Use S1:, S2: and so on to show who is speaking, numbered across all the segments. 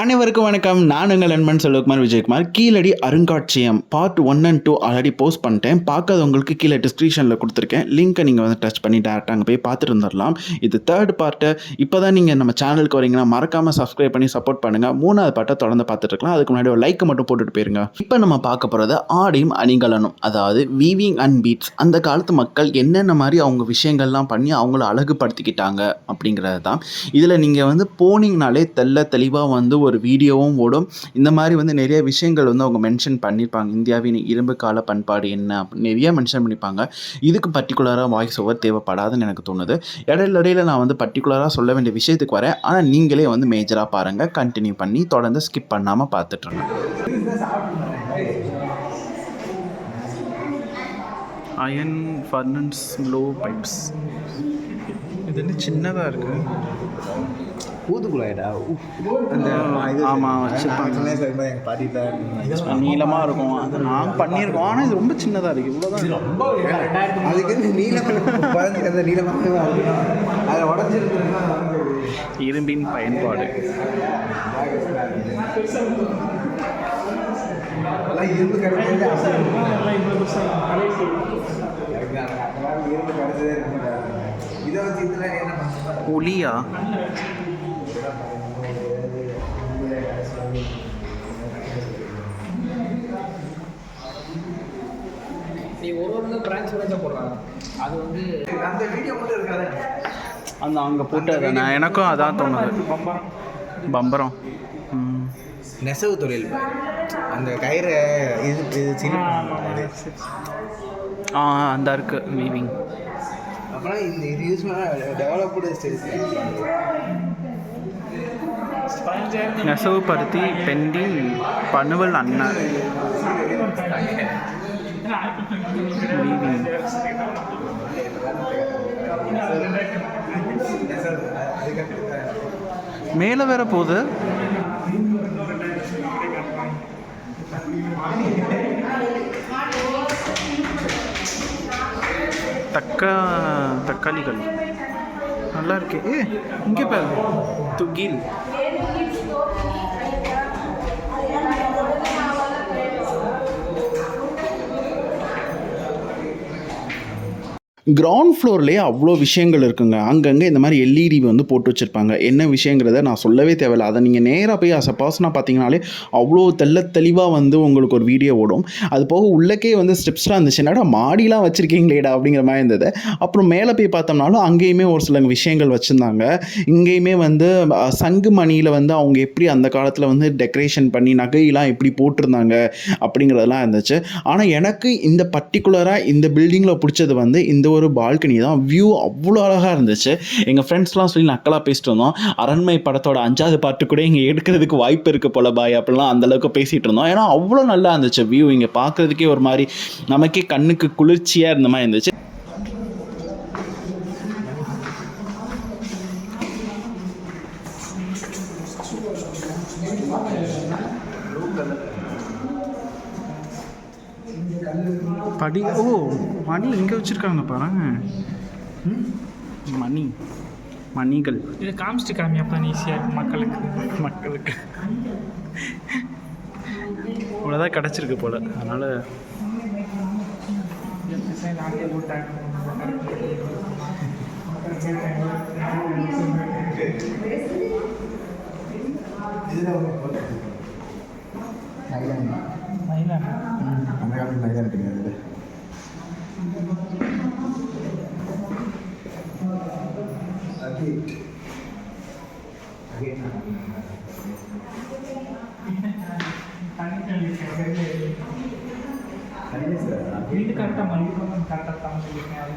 S1: அனைவருக்கும் வணக்கம். நான் உங்கள் நண்பன் Selvakumar Vijayakumar. Keeladi அருங்காட்சியம் part one and two already post பண்ணிட்டேன். பார்க்காதவங்களுக்கு கீழே டிஸ்கிரிப்ஷனில் கொடுத்துருக்கேன். லிங்க்கை நீங்கள் வந்து டச் பண்ணி டேரெக்டாக அங்கே போய் பார்த்துட்டு வந்துடலாம் இது தேர்ட் பார்ட்டை இப்போ தான் நீங்கள் நம்ம சேனலுக்கு வரீங்கன்னா மறக்காமல் சப்ஸ்கிரைப் பண்ணி சப்போர்ட் பண்ணுங்கள் மூணாவது பார்ட்டை தொடர்ந்து பார்த்துட்டுருக்கலாம் அதுக்கு முன்னாடி ஒரு லைக்கை மட்டும் போட்டுட்டு போயிருங்க. இப்போ நம்ம பார்க்க போகிறது ஆடியும் அணிகலனும். அதாவது வீவிங் அண்ட் பீட்ஸ் அந்த காலத்து மக்கள் என்னென்ன மாதிரி அவங்க விஷயங்கள்லாம் பண்ணி அவங்கள அழகுபடுத்திக்கிட்டாங்க அப்படிங்கிறது தான் இதில் நீங்கள் வந்து போனீங்கனாலே தெல்ல தெளிவாக வந்து ஒரு வீடியோவும் ஓடும். இந்த மாதிரி வந்து நிறைய விஷயங்கள் வந்து அவங்க மென்ஷன் பண்ணியிருப்பாங்க இந்தியாவின் இரும்பு கால பண்பாடு என்ன அப்படின்னு நிறைய மென்ஷன் பண்ணியிருப்பாங்க இதுக்கு பர்டிகுலராக வாய்ஸ் ஓவர் தேவைப்படாதுன்னு எனக்கு தோணுது. இடையில இடையில நான் வந்து பர்டிகுலராக சொல்ல வேண்டிய விஷயத்துக்கு வரேன். ஆனால் நீங்களே வந்து மேஜராக பாருங்கள் கண்டினியூ பண்ணி தொடர்ந்து ஸ்கிப் பண்ணாமல் பார்த்துட்ருங்க அயன் ஃபர்னன்ஸ் ப்ளோ பைப்ஸ் இது என்ன சின்னதாக இருக்குது
S2: ஊதுக்குழாயடா அந்த
S1: ஆமா, வச்சிருப்பாங்க.
S2: பாட்டிட்ட
S1: நீளமாக இருக்கும். அது நான் பண்ணியிருக்கோம். ஆனால் இது ரொம்ப சின்னதாக இருக்குது இவ்வளோதான்
S2: அதுக்கு வந்து நீளமாக குழந்தைக்கு நீளமாக அதில் உடஞ்சிருக்குன்னா
S1: இரும்பின் பயன்பாடு.
S2: அதெல்லாம் இரும்பு அவசியம் இரும்பு கிடைச்சதே
S1: ஒளியா
S3: நீ ஒரு ஒரு பிரான்ச் வரைஞ்ச போடுறாங்க. அது வந்து
S2: அந்த வீடியோ மட்டும் இருக்காது.
S1: அந்த அங்கே போட்டு நான் எனக்கும் அதான் தோணுது. பம்பரம்.
S2: நெசவு தொழில். அந்த கயிறை இது இது சின்ன
S1: ஆ அந்த இருக்கு வீவிங்
S2: அப்புறம் இந்த இது யூஸ் பண்ணால் டெவலப்டு ஸ்டேஜ்
S1: நெசவு பருத்தி பெண்டிங் பனுவல் அண்ணன் வீவிங் மேலே வேற போகுது தக்கா தக்காளிகள். நல்லா இருக்கு. ஏ இங்கே பாரு. துகில் கிரவுண்ட் ஃப்ளோர்லேயே அவ்வளோ விஷயங்கள் இருக்குங்க. அங்கங்கே இந்த மாதிரி எல்இடி வந்து போட்டு வச்சுருப்பாங்க. என்ன விஷயங்கிறத நான் சொல்லவே தேவையில்ல. அதை நீங்கள் நேராக போய் அஸ் அ பர்சனாக பார்த்தீங்கனாலே அவ்வளோ தெள்ள தெளிவாக வந்து உங்களுக்கு ஒரு வீடியோ ஓடும். அது போக உள்ளக்கே வந்து ஸ்டெப்ஸ்லாம் இருந்துச்சு. என்னடா மாடிலாம் வச்சுருக்கீங்களேடா அப்படிங்கிற மாதிரி இருந்தது. அப்புறம் மேலே போய் பார்த்தோம்னாலும் அங்கேயுமே ஒரு சில விஷயங்கள் வச்சுருந்தாங்க. இங்கேயுமே வந்து சங்கு மணியில் வந்து அவங்க எப்படி அந்த காலத்தில் வந்து டெக்கரேஷன் பண்ணி நகையெல்லாம் எப்படி போட்டிருந்தாங்க அப்படிங்கிறதெல்லாம் இருந்துச்சு. ஆனால் எனக்கு இந்த பர்டிகுலராக இந்த பில்டிங்கில் பிடிச்சது வந்து இந்த ஒரு ஒரு பால்கனி தான். வியூ அவ்வளோ அழகாக இருந்துச்சு. எங்கள் ஃப்ரெண்ட்ஸ்லாம் சொல்லி நக்கலாக பேசிட்டு இருந்தோம். அரண்மை படத்தோட அஞ்சாவது பாட்டு கூட இங்கே எடுக்கிறதுக்கு வாய்ப்பு இருக்குது போல பாய் அப்படிலாம் அந்த அளவுக்கு பேசிகிட்டு இருந்தோம். ஏன்னா அவ்வளோ நல்லா இருந்துச்சு வியூ இங்கே பார்க்குறதுக்கே ஒரு மாதிரி நமக்கே கண்ணுக்கு குளிர்ச்சியாக இருந்த மாதிரி இருந்துச்சு. படி ஓ மணி இங்கே வச்சுருக்காங்க பாருங்க. ம், மணி மணிகள்.
S3: இதை காமிச்சிட்டு காமி அப்போ ஈஸியாக மக்களுக்கு.
S1: மக்களுக்கு. இவ்வளோதான் கிடச்சிருக்கு போல். அதனால்
S3: மயிலாக
S2: காலத்தில் நகைதான் கிடையாது
S3: வீடு கரெக்டாக மல்லிகை கரெக்டாக தான். சொல்லியிருக்கேன் அது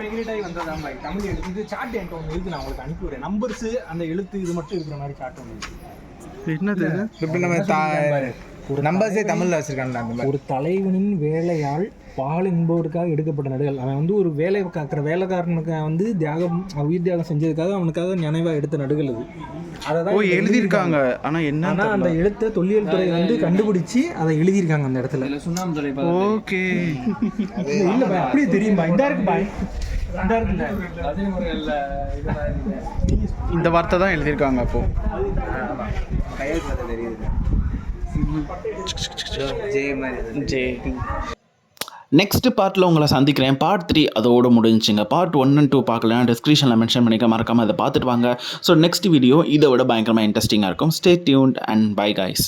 S3: மைக்ரேட் ஆகி வந்ததான் பாய் தமிழ் எழுத்து. இது சார்ட் என்கிட்ட ஒன்று இருக்கு நான் உங்களுக்கு அனுப்பி விடுறேன் நம்பர்ஸ் அந்த எழுத்து இது மட்டும் இருக்கிற மாதிரி சார்ட் ஒன்று இருக்கு.
S1: என்னது இது?
S2: இப்படி நம்ம தா நம்பர்ஸே தமிழில் வச்சுருக்காங்களா அந்த
S3: ஒரு தலைவனின் வேலையால் பால் என்பவருக்காக எடுக்கப்பட்ட நடுகள். அவன் வந்து ஒரு வேலை காக்கிற வேலைக்காரனுக்கு வந்து தியாகம் உயிர் தியாகம் செஞ்சதுக்காக அவனுக்காக நினைவாக எடுத்த நடுகள் அது. அதை
S1: ஓ எழுதியிருக்காங்க. ஆனா என்ன
S3: ஆனால் அந்த எழுத்தை தொல்லியல் துறை வந்து கண்டுபிடிச்சி அதை எழுதியிருக்காங்க அந்த இடத்துல.
S1: ஓகே.
S3: இல்ல பாய். அப்படியே தெரியும் பாய். இந்த இருக்கு பாய். இந்த
S1: வார்த்தை தான் எழுதியிருக்காங்க அப்போ.
S2: கையெழுத்து தெரியுது.
S1: ஜே நெக்ஸ்ட் பார்ட்டில் உங்களை சந்திக்கிறேன். பார்ட் த்ரீ அதோடு முடிஞ்சுங்க. பார்ட் ஒன் அண்ட் டூ பார்க்கலாம் டிஸ்கிரிப்ஷனில் மென்ஷன் பண்ணிக்க மறக்காமல் அதை பார்த்துட்டு வாங்க. ஸோ நெக்ஸ்ட் வீடியோ இதை விட பயங்கரமாக இன்ட்ரெஸ்டிங்காக இருக்கும். Stay tuned and bye guys